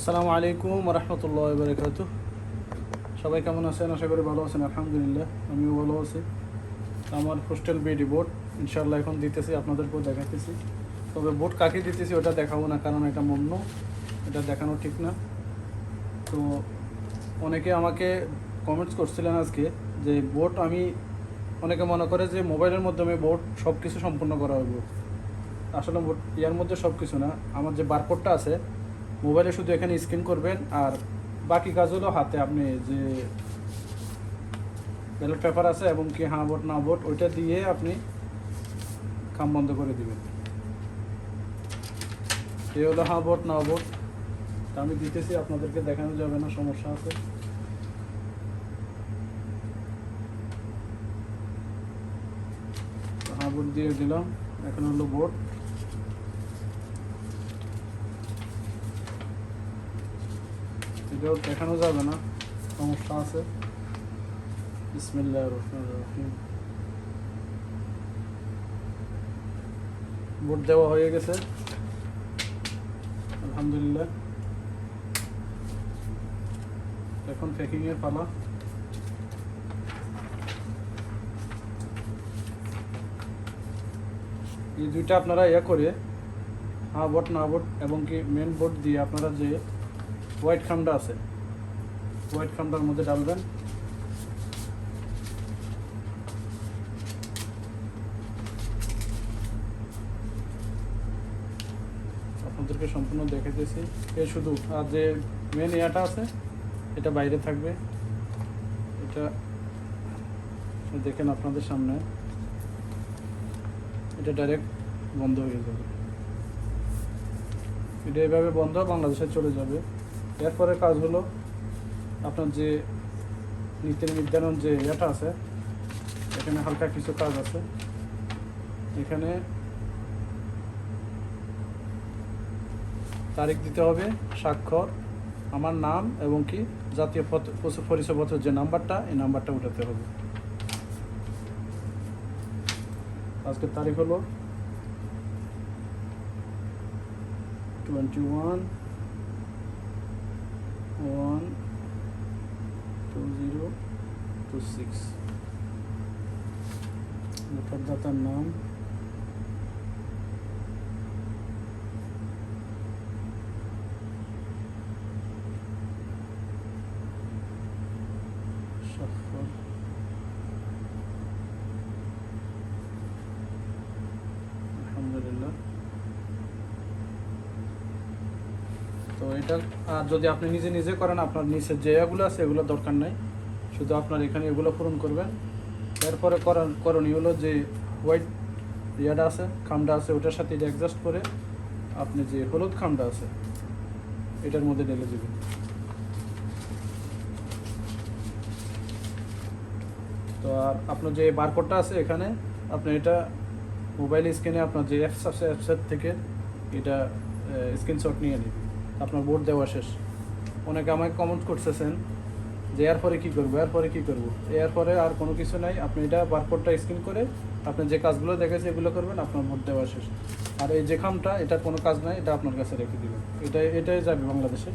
আসসালামু আলাইকুম রহমতুল্লাহ বরকাত সবাই কেমন আছেন? আশা করি ভালো আছেন, আলহামদুলিল্লাহ। আমিও ভালো আছি। আমার হোস্টেল বিডি বোর্ড ইনশাল্লাহ এখন দিতেছি, আপনাদেরকেও দেখাতেছি। তবে বোর্ড কাকে দিতেছি ওটা দেখাবো না, কারণ এটা মন্য, এটা দেখানো ঠিক না। তো অনেকে আমাকে কমেন্টস করছিলেন আজকে যে বোর্ড আমি, অনেকে মনে করে যে মোবাইলের মাধ্যমে বোর্ড সব কিছু সম্পূর্ণ করা হবে আসলে ইয়ার মধ্যে সব কিছু না। আমার যে বারকোডটা আছে মোবাইলে শুধু এখানে স্ক্যান করবেন, আর বাকি কাজ হলো হাতে আপনি যে ব্যালট পেপার আছে এবং কি হ্যাঁ ভোট না ভোট ওইটা দিয়ে আপনি কাম বন্ধ করে দিবেন। এই হলো হ্যাঁ ভোট না ভোট আমি দিতেছি, আপনাদেরকে দেখানো যাবে না, সমস্যা আছে। হ্যাঁ ভোট দিয়ে দিলাম, এখন হলো ভোট এটাও দেখানো যাবে না। সমস্যা আছে। বিসমিল্লাহ রহমান রহিম। ভোট দেওয়া হয়ে গেছে। আলহামদুলিল্লাহ। এখন প্যাকিং এর পালা। এই দুইটা আপনারা ইয়ে করে হ্যাঁ ভোট না ভোট এবং কি মেন ভোট দিয়ে আপনারা যে হোয়াইট খামটা আছে। হোয়াইট খামটার মধ্যে ডালবেন আপনাদেরকে সম্পূর্ণ দেখাইতেছি। এ শুধু, আর যে মেন ইয়াটা আছে, এটা বাইরে থাকবে। এটা দেখেন আপনাদের সামনে। এটা ডাইরেক্ট বন্ধ হয়ে যাবে। এটা এইভাবে বন্ধ, বাংলাদেশে চলে যাবে। এরপরে কাজ হলো আপনার যে নীতি নির্ধারণ যে ইয়েটা আছে, এখানে হালকা কিছু কাজ আছে। এখানে তারিখ দিতে হবে, স্বাক্ষর, আমার নাম এবং কি জাতীয় পরিচয়পত্রের যে নাম্বারটা, এই নাম্বারটা উঠাতে হবে। আজকের তারিখ হলো টোয়েন্টি ওয়ান সিক্স ভোটারদাতার নাম আলহামদুলিল্লাহ তো এটা, আর যদি আপনি নিজে নিজে করেন, আপনার নিচে যে এগুলো আছে এগুলো দরকার নাই। শুধু আপনার এখানে এগুলো পূরণ করবেন। এরপরে করার করণীয় হলো যে হোয়াইট ইয়াটা আছে, খামটা আছে, ওটার সাথে এটা অ্যাডজাস্ট করে আপনি যে হলুদ খামটা আছে, এটার মধ্যে ঢেলে দেবেন। তো আর আপনার যে বারকোডটা আছে এখানে, আপনি এটা মোবাইল স্ক্রিনে আপনার যে অ্যাপস আছে অ্যাপসের থেকে এটা স্ক্রিনশট নিয়ে নিন আপনার বোর্ড দেওয়া শেষ। অনেকে আমাকে কমেন্ট করতেছেন যে এরপরে কী করব এরপরে কী করব? এরপরে আর কোনো কিছু নাই। আপনি এটা বারকোডটা স্ক্রিন করে আপনি যে কাজগুলো দেখেছে এগুলো করবেন, আপনার ভোট দেওয়া শেষ। আর এই যে খামটা এটার কোনো কাজ নাই, এটা আপনার কাছে রেখে দেবেন। এটা এটাই যাবে বাংলাদেশে।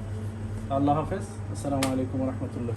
আল্লাহ হাফেজ। আসসালামু আলাইকুম রহমতুল্লাহ।